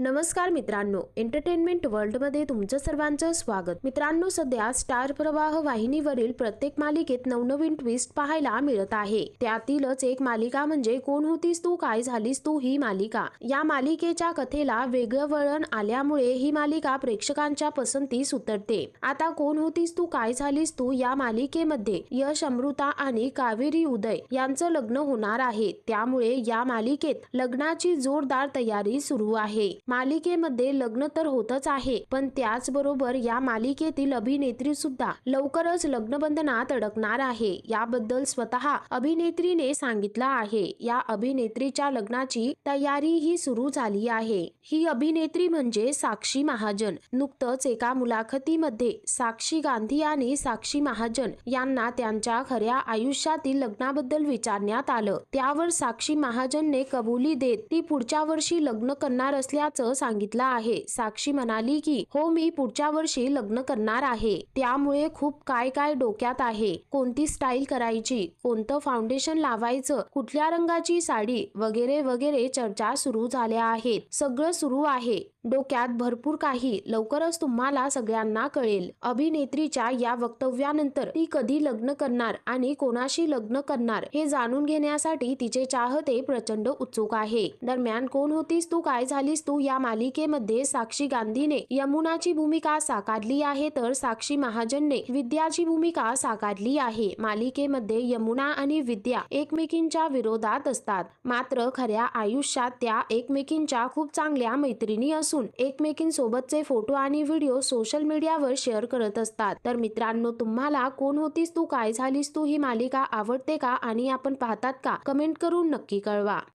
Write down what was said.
नमस्कार मित्रांनो एंटरटेनमेंट वर्ल्डमध्ये तुमचं सर्वांचं स्वागत. मित्रांनो सध्या स्टार प्रवाह वाहिनीवरील प्रत्येक मालिकेत नवनवीन ट्विस्ट पाहायला मिळत आहे. त्यातीलच एक मालिका म्हणजे कोण होतीस तू काय झालीस तू ही मालिका. या मालिकेच्या कथेला वेगळं वळण आल्यामुळे ही मालिका प्रेक्षकांच्या पसंतीस उतरते. आता कोण होतीस तू काय झालीस तू या मालिकेमध्ये यश अमृता आणि कावेरी उदय यांचं लग्न होणार आहे. त्यामुळे या मालिकेत लग्नाची जोरदार तयारी सुरू आहे. मालिकेमध्ये लग्न तर होतच आहे पण त्याचबरोबर या मालिकेतील अभिनेत्री सुद्धा लवकरच लग्नबंधनात अडकणार आहे. याबद्दल स्वतः अभिनेत्रीने सांगितलं आहे. या अभिनेत्रीच्या लग्नाची तयारी ही सुरू झाली आहे. ही अभिनेत्री म्हणजे साक्षी महाजन. नुकतंच एका मुलाखतीमध्ये साक्षी गांधी आणि साक्षी महाजन यांना त्यांच्या खऱ्या आयुष्यातील लग्नाबद्दल विचारण्यात आलं. त्यावर साक्षी महाजनने कबुली देत ती पुढच्या वर्षी लग्न करणार असल्याचं सांगितलं आहे. साक्षी म्हणाली की हो मी पुढच्या वर्षी लग्न करणार आहे. त्यामुळे खूप काय काय डोक्यात आहे. कोणती स्टाईल करायची? कोणतं फाउंडेशन लावायचं? कुठल्या रंगाची साडी? वगैरे वगैरे चर्चा सुरू झाल्या आहेत. सगळं सुरू आहे. डोक्यात भरपूर काही. लवकरच तुम्हाला सगळ्यांना कळेल. अभिनेत्रीच्या या वक्तव्यानंतर ती कधी लग्न करणार आणि कोणाशी लग्न करणार हे जाणून घेण्यासाठी तिचे चाहते प्रचंड उत्सुक आहे. दरम्यान कोण होतीस तू? काय झालीस तू? या मालिकेमध्ये साक्षी गांधीने यमुनाची भूमिका साकारली आहे तर साक्षी महाजनने विद्याची भूमिका साकारली आहे. मालिकेमध्ये यमुना आणि विद्या एकमेकींच्या विरोधात असतात. मात्र खऱ्या आयुष्यात त्या एकमेकींच्या खूप चांगल्या मैत्रिणी असून एकमेकींसोबतचे फोटो आणि व्हिडिओ सोशल मीडियावर शेअर करत असतात. तर मित्रांनो तुम्हाला कोण होतीस तू काय झालीस तू ही मालिका आवडते का आणि आपण पाहतात का? कमेंट करून नक्की कळवा.